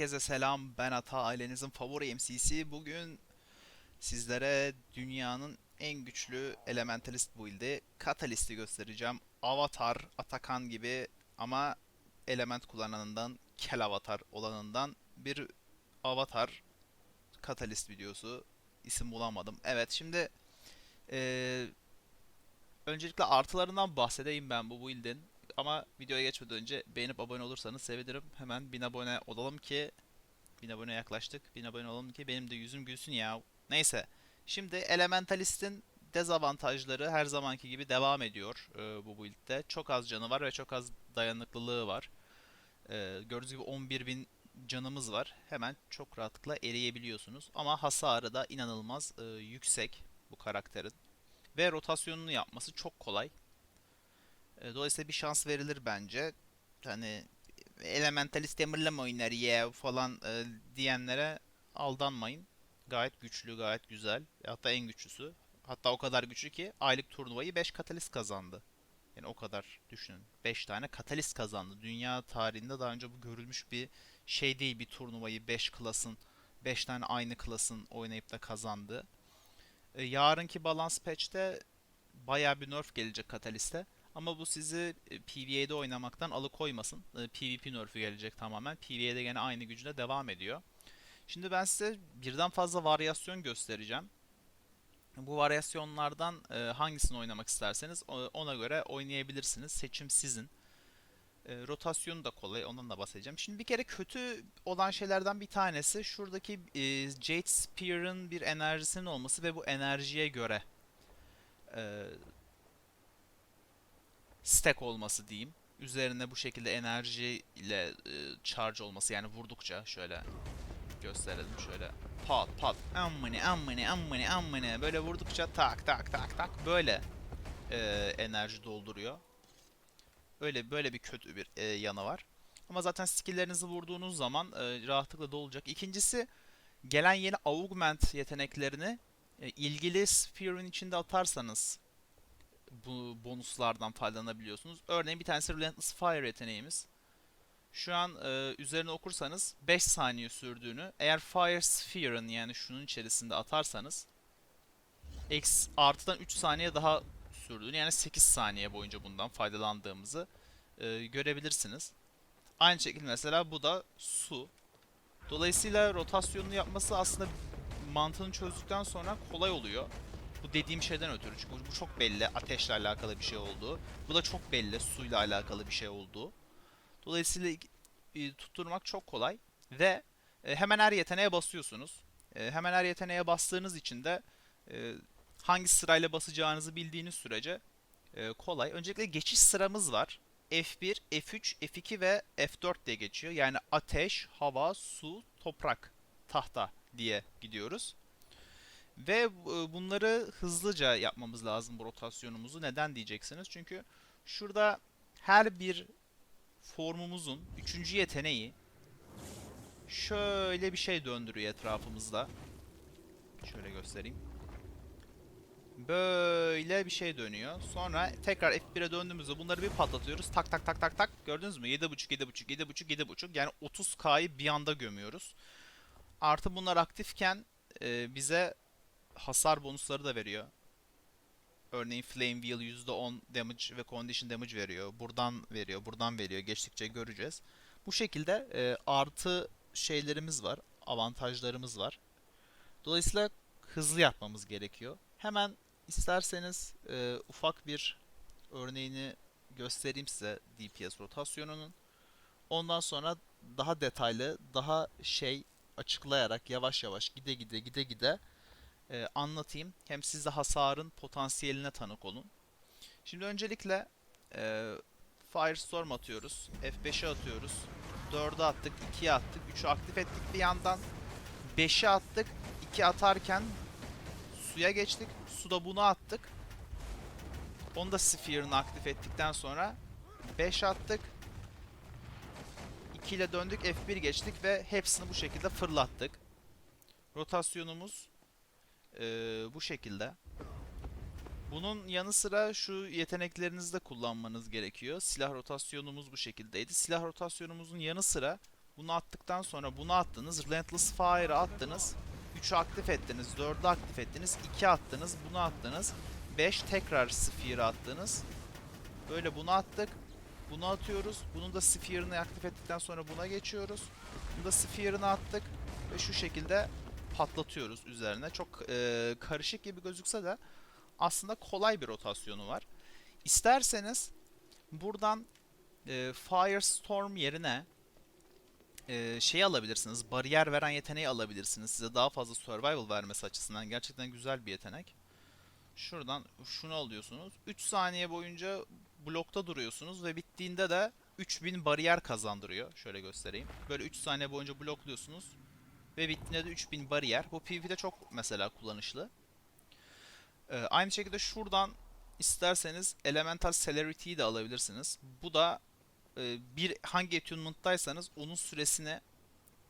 Herkese selam. Ben Ata, ailenizin favori MC'si. Bugün sizlere dünyanın en güçlü Elementalist build'i Catalyst'i göstereceğim. Avatar, Atakan gibi ama element kullananından, kel avatar olanından bir avatar Catalyst videosu. İsim bulamadım. Evet şimdi eee, öncelikle artılarından bahsedeyim ben bu build'in. Ama videoya geçmeden önce beğenip abone olursanız sevinirim. Hemen 1000 abone olalım ki 1000 abone yaklaştık. 1000 abone olalım ki benim de yüzüm gülsün ya. Neyse. Şimdi Elementalist'in dezavantajları her zamanki gibi devam ediyor e, bu build'de. Çok az canı var ve çok az dayanıklılığı var. E, gördüğünüz gibi 11.000 canımız var. Hemen çok rahatlıkla eriyebiliyorsunuz. Ama hasarı da inanılmaz e, yüksek bu karakterin. Ve rotasyonunu yapması çok kolay. E, Dolayısıyla bir şans verilir bence. Hani Elementalist Demir'le mi oynar ya falan e, diyenlere aldanmayın. Gayet güçlü, gayet güzel. Hatta en güçlüsü. Hatta o kadar güçlü ki aylık turnuvayı 5 katalist kazandı. Yani o kadar düşünün. 5 tane katalist kazandı. Dünya tarihinde daha önce bu görülmüş bir şey değil bir turnuvayı 5 klasın 5 tane aynı klasın oynayıp da kazandı. E, yarınki balans patch'te bayağı bir nerf gelecek kataliste. Ama bu sizi e, PvE'de oynamaktan alıkoymasın. E, PvP nerf'ü gelecek tamamen. PvE'de gene aynı gücüne devam ediyor. Şimdi ben size birden fazla varyasyon göstereceğim. Bu varyasyonlardan e, hangisini oynamak isterseniz ona göre oynayabilirsiniz. Seçim sizin. E, rotasyonu da kolay, ondan da bahsedeceğim. Şimdi bir kere kötü olan şeylerden bir tanesi şuradaki e, Jade Spear'ın bir enerjisinin olması ve bu enerjiye göre e, stack olması diyeyim. Üzerine bu şekilde enerji ile e, charge olması yani vurdukça şöyle gösterelim şöyle pat pat ammani ammani ammani ammani böyle vurdukça tak tak tak tak böyle e, enerji dolduruyor. Öyle böyle bir kötü bir e, yanı var. Ama zaten skill'lerinizi vurduğunuz zaman e, rahatlıkla dolacak. İkincisi gelen yeni augment yeteneklerini e, ilgili sphere'ın içinde atarsanız bu bonuslardan faydalanabiliyorsunuz. Örneğin bir tanesi Relentless Fire yeteneğimiz. Şu an e, üzerine okursanız 5 saniye sürdüğünü, eğer Fire Sphere'ın yani şunun içerisinde atarsanız X artıdan 3 saniye daha sürdüğünü yani 8 saniye boyunca bundan faydalandığımızı e, görebilirsiniz. Aynı şekilde mesela bu da su. Dolayısıyla rotasyonunu yapması aslında mantığını çözdükten sonra kolay oluyor. Bu dediğim şeyden ötürü çünkü bu çok belli ateşle alakalı bir şey olduğu. Bu da çok belli suyla alakalı bir şey olduğu. Dolayısıyla e, tutturmak çok kolay ve e, hemen her yeteneğe basıyorsunuz. E, hemen her yeteneğe bastığınız için de e, hangi sırayla basacağınızı bildiğiniz sürece e, kolay. Öncelikle geçiş sıramız var. F1, F3, F2 ve F4 diye geçiyor. Yani ateş, hava, su, toprak, tahta diye gidiyoruz. Ve e, bunları hızlıca yapmamız lazım bu rotasyonumuzu. Neden diyeceksiniz? Çünkü şurada her bir formumuzun üçüncü yeteneği şöyle bir şey döndürüyor etrafımızda. Şöyle göstereyim. Böyle bir şey dönüyor. Sonra tekrar F1'e döndüğümüzde bunları bir patlatıyoruz. Tak tak tak tak tak. Gördünüz mü? 7.5 7.5 7.5 7.5 yani 30K'yı bir anda gömüyoruz. Artı bunlar aktifken e, bize hasar bonusları da veriyor. Örneğin Flame Wheel %10 damage ve condition damage veriyor. Buradan veriyor, buradan veriyor. Geçtikçe göreceğiz. Bu şekilde e, artı şeylerimiz var, avantajlarımız var. Dolayısıyla hızlı yapmamız gerekiyor. Hemen isterseniz e, ufak bir örneğini göstereyim size DPS rotasyonunun. Ondan sonra daha detaylı, daha şey açıklayarak yavaş yavaş gide gide gide gide e, anlatayım. Hem siz de hasarın potansiyeline tanık olun. Şimdi öncelikle e, Firestorm atıyoruz. F5'e atıyoruz. 4'e attık, 2'ye attık, 3'ü aktif ettik bir yandan. 5'e attık, 2 atarken suya geçtik. Suda bunu attık. Onu da Sphere'ını aktif ettikten sonra 5 attık. 2 ile döndük, F1 geçtik ve hepsini bu şekilde fırlattık. Rotasyonumuz ee, bu şekilde. Bunun yanı sıra şu yeteneklerinizi de kullanmanız gerekiyor. Silah rotasyonumuz bu şekildeydi. Silah rotasyonumuzun yanı sıra Bunu attıktan sonra bunu attınız. Relentless Fire'ı attınız. 3'ü aktif ettiniz. 4'ü aktif ettiniz. 2 attınız. Bunu attınız. 5 tekrar Sphere'ı attınız. Böyle bunu attık. Bunu atıyoruz. Bunun da Sphere'ını aktif ettikten sonra buna geçiyoruz. Bunu da Sphere'ını attık. Ve şu şekilde patlatıyoruz üzerine. Çok e, karışık gibi gözükse de aslında kolay bir rotasyonu var. İsterseniz buradan e, Firestorm yerine e, şey alabilirsiniz. Bariyer veren yeteneği alabilirsiniz. Size daha fazla survival vermesi açısından gerçekten güzel bir yetenek. Şuradan şunu alıyorsunuz. 3 saniye boyunca blokta duruyorsunuz ve bittiğinde de 3000 bariyer kazandırıyor. Şöyle göstereyim. Böyle 3 saniye boyunca blokluyorsunuz ve bittiğinde de 3000 bariyer. Bu PvP'de çok mesela kullanışlı. Ee, aynı şekilde şuradan isterseniz Elemental Celerity'yi de alabilirsiniz. Bu da e, bir hangi attunement'taysanız onun süresini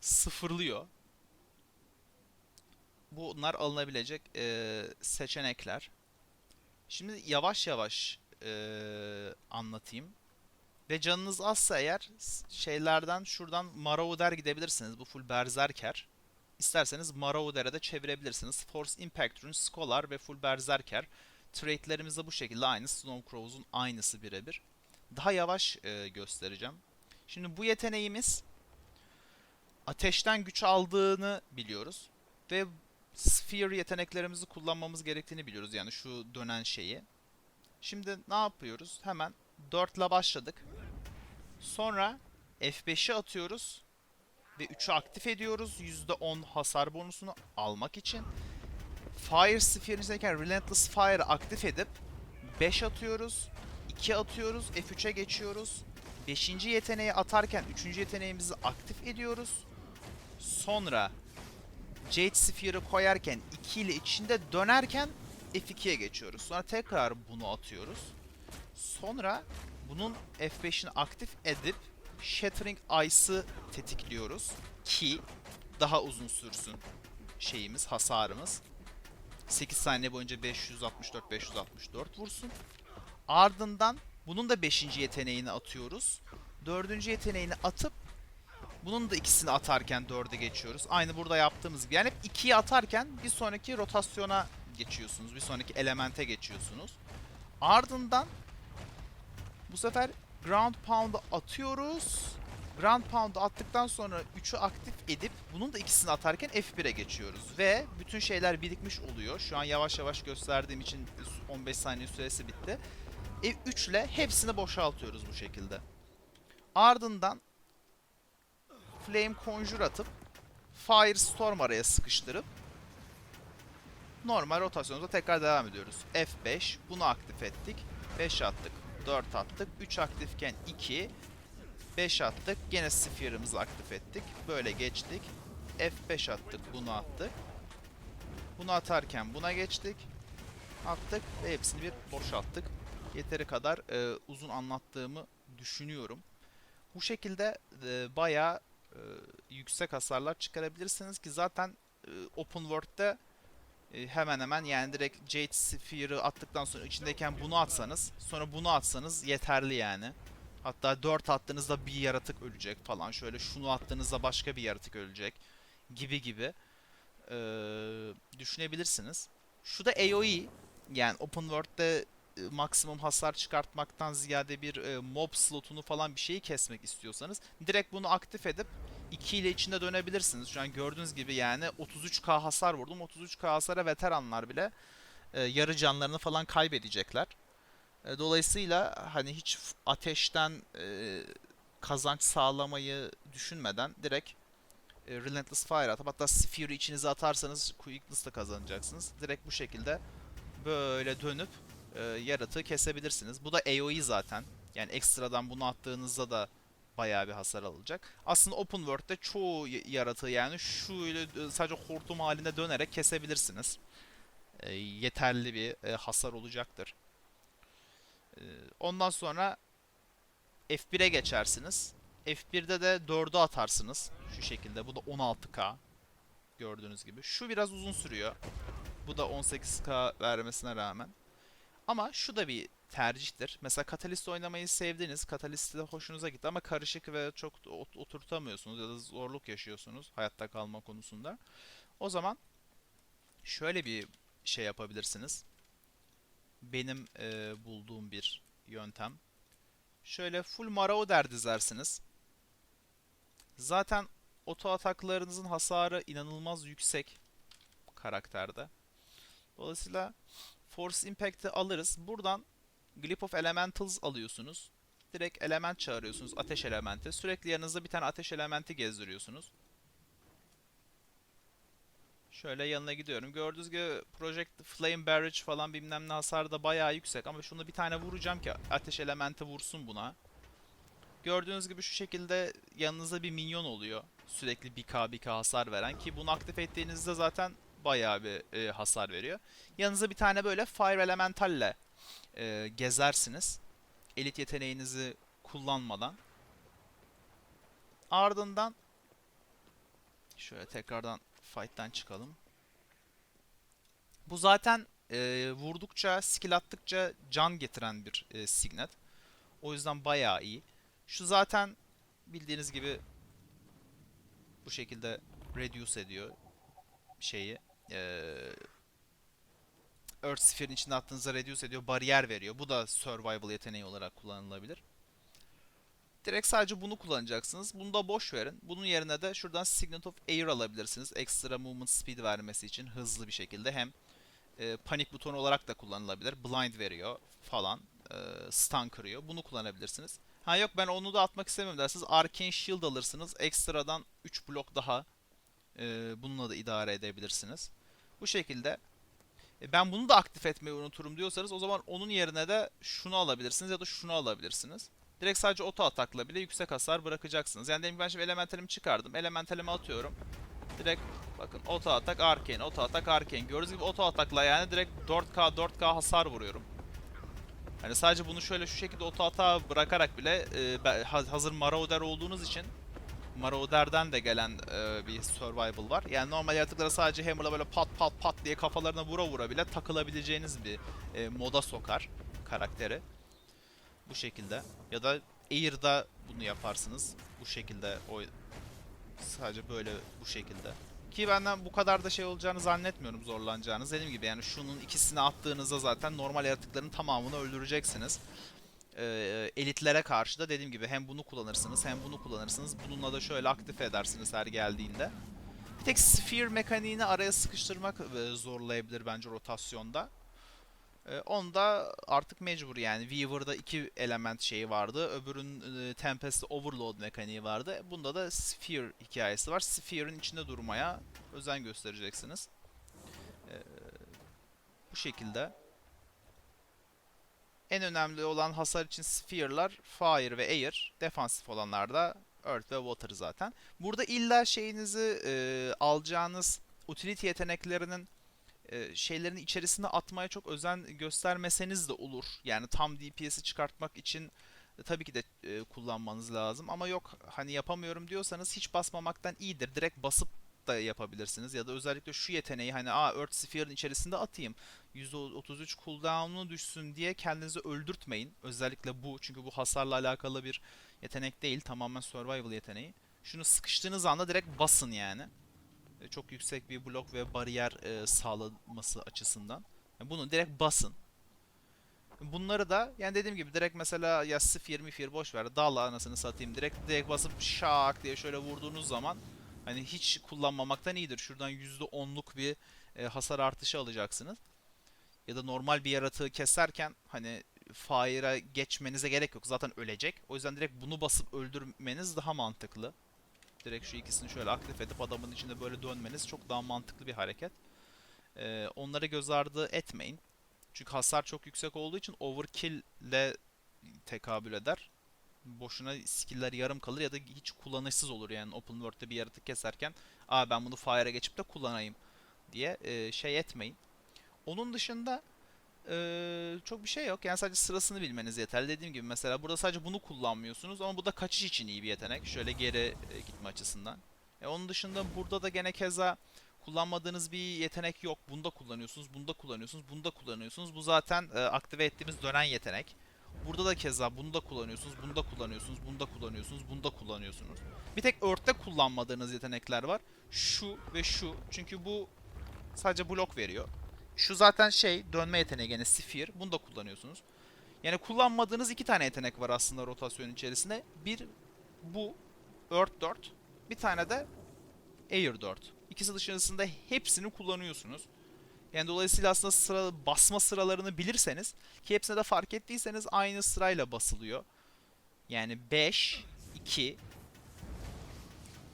sıfırlıyor. Bunlar alınabilecek e, seçenekler. Şimdi yavaş yavaş e, anlatayım. Ve canınız azsa eğer şeylerden şuradan Marauder gidebilirsiniz. Bu full Berserker. İsterseniz Marauder'e de çevirebilirsiniz. Force Impact Rune, Scholar ve full Berserker. Trade'lerimiz de bu şekilde aynı. Stormcrows'un aynısı birebir. Daha yavaş e, göstereceğim. Şimdi bu yeteneğimiz ateşten güç aldığını biliyoruz. Ve Sphere yeteneklerimizi kullanmamız gerektiğini biliyoruz. Yani şu dönen şeyi. Şimdi ne yapıyoruz? Hemen 4 ile başladık. Sonra F5'i atıyoruz. Ve 3'ü aktif ediyoruz. %10 hasar bonusunu almak için. Fire Sphere'inizdeyken Relentless Fire'ı aktif edip 5 atıyoruz. 2 atıyoruz. F3'e geçiyoruz. 5. yeteneği atarken 3. yeteneğimizi aktif ediyoruz. Sonra Jade Sphere'ı koyarken 2 ile içinde dönerken F2'ye geçiyoruz. Sonra tekrar bunu atıyoruz. Sonra bunun F5'ini aktif edip Shattering Ice'ı tetikliyoruz ki daha uzun sürsün şeyimiz, hasarımız. 8 saniye boyunca 564 564 vursun. Ardından bunun da 5. yeteneğini atıyoruz. 4. yeteneğini atıp bunun da ikisini atarken 4'e geçiyoruz. Aynı burada yaptığımız gibi. Yani hep 2'yi atarken bir sonraki rotasyona geçiyorsunuz. Bir sonraki elemente geçiyorsunuz. Ardından bu sefer Ground Pound'u atıyoruz. Ground Pound'u attıktan sonra 3'ü aktif edip bunun da ikisini atarken F1'e geçiyoruz. Ve bütün şeyler birikmiş oluyor. Şu an yavaş yavaş gösterdiğim için 15 saniye süresi bitti. F3 ile hepsini boşaltıyoruz bu şekilde. Ardından Flame Conjure atıp Firestorm araya sıkıştırıp normal rotasyonumuza tekrar devam ediyoruz. F5 bunu aktif ettik. 5 attık. 4 attık. 3 aktifken 2 5 attık. Gene Sphere'ımızı aktif ettik. Böyle geçtik. F5 attık. Bunu attık. Bunu atarken buna geçtik. Attık ve hepsini bir boşalttık. Yeteri kadar e, uzun anlattığımı düşünüyorum. Bu şekilde e, bayağı e, yüksek hasarlar çıkarabilirsiniz ki zaten e, Open World'de e, hemen hemen yani direkt Jade Sphere'ı attıktan sonra içindeyken bunu atsanız sonra bunu atsanız yeterli yani. Hatta 4 attığınızda bir yaratık ölecek falan. Şöyle şunu attığınızda başka bir yaratık ölecek gibi gibi e, düşünebilirsiniz. Şu da AoE yani Open World'de e, maksimum hasar çıkartmaktan ziyade bir e, mob slotunu falan bir şeyi kesmek istiyorsanız direkt bunu aktif edip 2 ile içinde dönebilirsiniz. Şu an gördüğünüz gibi yani 33k hasar vurdum. 33k hasara veteranlar bile e, yarı canlarını falan kaybedecekler. E, dolayısıyla hani hiç ateşten e, kazanç sağlamayı düşünmeden direkt e, Relentless Fire atıp hatta Sphere'ı içinize atarsanız Quickness da kazanacaksınız. Direkt bu şekilde böyle dönüp e, yaratığı kesebilirsiniz. Bu da AoE zaten. Yani ekstradan bunu attığınızda da bayağı bir hasar alacak. Aslında Open World'de çoğu yaratığı yani şöyle sadece hortum halinde dönerek kesebilirsiniz. E, yeterli bir e, hasar olacaktır. E, ondan sonra F1'e geçersiniz. F1'de de 4'ü atarsınız. Şu şekilde. Bu da 16k. Gördüğünüz gibi. Şu biraz uzun sürüyor. Bu da 18k vermesine rağmen. Ama şu da bir tercihtir. Mesela Catalyst oynamayı sevdiniz. Catalyst de hoşunuza gitti ama karışık ve çok ot- oturtamıyorsunuz ya da zorluk yaşıyorsunuz hayatta kalma konusunda. O zaman şöyle bir şey yapabilirsiniz. Benim e, bulduğum bir yöntem. Şöyle full Marauder dizersiniz. Zaten oto ataklarınızın hasarı inanılmaz yüksek karakterde. Dolayısıyla Force Impact'i alırız. Buradan Glip of Elementals alıyorsunuz. Direkt element çağırıyorsunuz. Ateş elementi. Sürekli yanınızda bir tane ateş elementi gezdiriyorsunuz. Şöyle yanına gidiyorum. Gördüğünüz gibi Project Flame Barrage falan bilmem ne hasarı da bayağı yüksek. Ama şunu bir tane vuracağım ki ateş elementi vursun buna. Gördüğünüz gibi şu şekilde yanınızda bir minyon oluyor. Sürekli 1k 1k hasar veren ki bunu aktif ettiğinizde zaten bayağı bir e, hasar veriyor. Yanınıza bir tane böyle Fire Elementalle e, gezersiniz. Elit yeteneğinizi kullanmadan. Ardından şöyle tekrardan fight'tan çıkalım. Bu zaten e, vurdukça, skill attıkça can getiren bir e, signet. O yüzden bayağı iyi. Şu zaten bildiğiniz gibi bu şekilde reduce ediyor şeyi. Eee Earth Sphere'in içinde attığınızda reduce ediyor, bariyer veriyor. Bu da survival yeteneği olarak kullanılabilir. Direkt sadece bunu kullanacaksınız. Bunu da boş verin. Bunun yerine de şuradan Signet of Air alabilirsiniz. Extra movement speed vermesi için hızlı bir şekilde. Hem e, panik butonu olarak da kullanılabilir. Blind veriyor falan. E, stun kırıyor. Bunu kullanabilirsiniz. Ha yok ben onu da atmak istemiyorum derseniz Arcane Shield alırsınız. Ekstradan 3 blok daha e, bununla da idare edebilirsiniz. Bu şekilde ben bunu da aktif etmeyi unuturum diyorsanız o zaman onun yerine de şunu alabilirsiniz ya da şunu alabilirsiniz. Direkt sadece oto atakla bile yüksek hasar bırakacaksınız. Yani ki ben şimdi elementalimi çıkardım. Elementalimi atıyorum. Direkt bakın oto atak arcane, oto atak arcane. Gördüğünüz gibi oto atakla yani direkt 4k 4k hasar vuruyorum. Hani sadece bunu şöyle şu şekilde oto atağa bırakarak bile e, hazır Marauder olduğunuz için Marauder'den de gelen e, bir survival var. Yani normal yaratıklara sadece hammer'la böyle pat pat pat diye kafalarına vura vura bile takılabileceğiniz bir e, moda sokar karakteri. Bu şekilde. Ya da Air'da bunu yaparsınız. Bu şekilde o sadece böyle bu şekilde. Ki benden bu kadar da şey olacağını zannetmiyorum zorlanacağınız. Dediğim gibi yani şunun ikisini attığınızda zaten normal yaratıkların tamamını öldüreceksiniz. Ee, elitlere karşı da dediğim gibi hem bunu kullanırsınız hem bunu kullanırsınız. Bununla da şöyle aktif edersiniz her geldiğinde. Bir tek Sphere mekaniğini araya sıkıştırmak e, zorlayabilir bence rotasyonda. Ee, onda artık mecbur yani. Weaver'da iki element şeyi vardı. Öbürün e, Tempest'te Overload mekaniği vardı. Bunda da Sphere hikayesi var. Sphere'ın içinde durmaya özen göstereceksiniz. Ee, bu şekilde. En önemli olan hasar için Sphere'lar Fire ve Air. Defansif olanlar da Earth ve Water zaten. Burada illa şeyinizi e, alacağınız utility yeteneklerinin e, şeylerin içerisine atmaya çok özen göstermeseniz de olur. Yani tam DPS'i çıkartmak için e, tabii ki de e, kullanmanız lazım. Ama yok hani yapamıyorum diyorsanız hiç basmamaktan iyidir. Direkt basıp da yapabilirsiniz. Ya da özellikle şu yeteneği hani Aa, Earth Sphere'ın içerisinde atayım. %33 cooldown'u düşsün diye kendinizi öldürtmeyin. Özellikle bu. Çünkü bu hasarla alakalı bir yetenek değil. Tamamen survival yeteneği. Şunu sıkıştığınız anda direkt basın yani. E, Çok yüksek bir blok ve bariyer e, sağlaması açısından. Yani bunu direkt basın. Bunları da yani dediğim gibi direkt mesela ya 0 20 boş ver. Dal anasını satayım. Direkt direkt basıp şak diye şöyle vurduğunuz zaman hani hiç kullanmamaktan iyidir. Şuradan %10'luk bir e, hasar artışı alacaksınız. Ya da normal bir yaratığı keserken hani Fire'a geçmenize gerek yok. Zaten ölecek. O yüzden direkt bunu basıp öldürmeniz daha mantıklı. Direkt şu ikisini şöyle aktif edip adamın içinde böyle dönmeniz çok daha mantıklı bir hareket. Ee, onları göz ardı etmeyin. Çünkü hasar çok yüksek olduğu için overkill ile tekabül eder. Boşuna skill'ler yarım kalır ya da hiç kullanışsız olur yani open world'de bir yaratık keserken aa ben bunu fire'a geçip de kullanayım diye e, şey etmeyin. Onun dışında e, çok bir şey yok. Yani sadece sırasını bilmeniz yeterli. Dediğim gibi mesela burada sadece bunu kullanmıyorsunuz ama bu da kaçış için iyi bir yetenek. Şöyle geri e, gitme açısından. E, onun dışında burada da gene keza kullanmadığınız bir yetenek yok. Bunda kullanıyorsunuz, bunda kullanıyorsunuz, bunda kullanıyorsunuz. Bu zaten e, aktive ettiğimiz dönen yetenek. Burada da keza bunda kullanıyorsunuz, bunda kullanıyorsunuz, bunda kullanıyorsunuz, bunda kullanıyorsunuz. Bir tek Earth'te kullanmadığınız yetenekler var. Şu ve şu. Çünkü bu sadece blok veriyor. Şu zaten şey dönme yeteneği gene Sphere. Bunu da kullanıyorsunuz. Yani kullanmadığınız iki tane yetenek var aslında rotasyon içerisinde. Bir bu Earth 4. Bir tane de Air 4. İkisi dışarısında hepsini kullanıyorsunuz. Yani dolayısıyla aslında sıra, basma sıralarını bilirseniz ki hepsine de fark ettiyseniz aynı sırayla basılıyor. Yani 5, 2,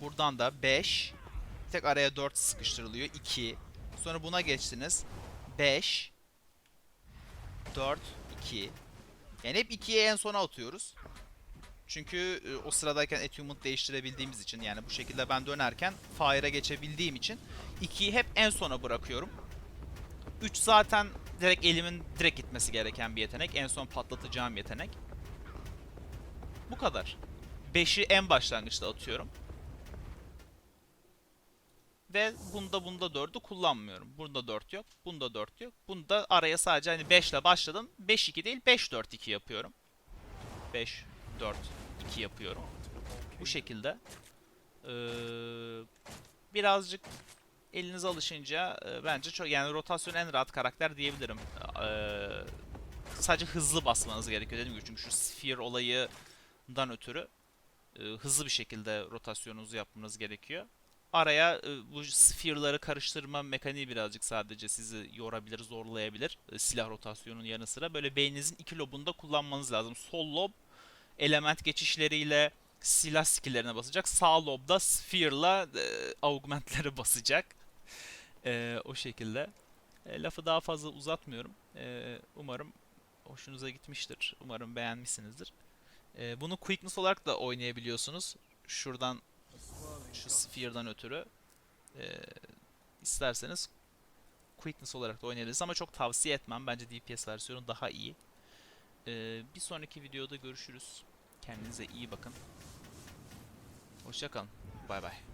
buradan da 5, tek araya 4 sıkıştırılıyor 2. Sonra buna geçtiniz 5, 4, 2. Yani hep 2'ye en sona atıyoruz. Çünkü e, o sıradayken attunement değiştirebildiğimiz için yani bu şekilde ben dönerken fire'a geçebildiğim için 2'yi hep en sona bırakıyorum. 3 zaten direkt elimin direkt gitmesi gereken bir yetenek. En son patlatacağım yetenek. Bu kadar. 5'i en başlangıçta atıyorum. Ve bunda bunda 4'ü kullanmıyorum. Bunda 4 yok. Bunda 4 yok. Bunda araya sadece hani 5 ile başladım. 5-2 değil 5-4-2 yapıyorum. 5 4 2 yapıyorum. Bu şekilde. Ee, birazcık elinize alışınca e, bence çok yani rotasyon en rahat karakter diyebilirim. Ee, sadece hızlı basmanız gerekiyor dediğim gibi çünkü şu sphere olayından ötürü e, hızlı bir şekilde rotasyonunuzu yapmanız gerekiyor. Araya e, bu sphere'ları karıştırma mekaniği birazcık sadece sizi yorabilir, zorlayabilir. E, silah rotasyonunun yanı sıra böyle beyninizin iki lobunu da kullanmanız lazım. Sol lob element geçişleriyle silah skill'lerine basacak. Sağ lobda sphere'la e, augment'lere basacak. E, o şekilde. E, lafı daha fazla uzatmıyorum. E, umarım hoşunuza gitmiştir. Umarım beğenmişsinizdir. E, bunu quickness olarak da oynayabiliyorsunuz. Şuradan şu sphere'dan ötürü e, isterseniz quickness olarak da oynayabilirsiniz ama çok tavsiye etmem. Bence DPS versiyonu daha iyi. E, bir sonraki videoda görüşürüz. Kendinize iyi bakın. Hoşçakalın. Bay bay.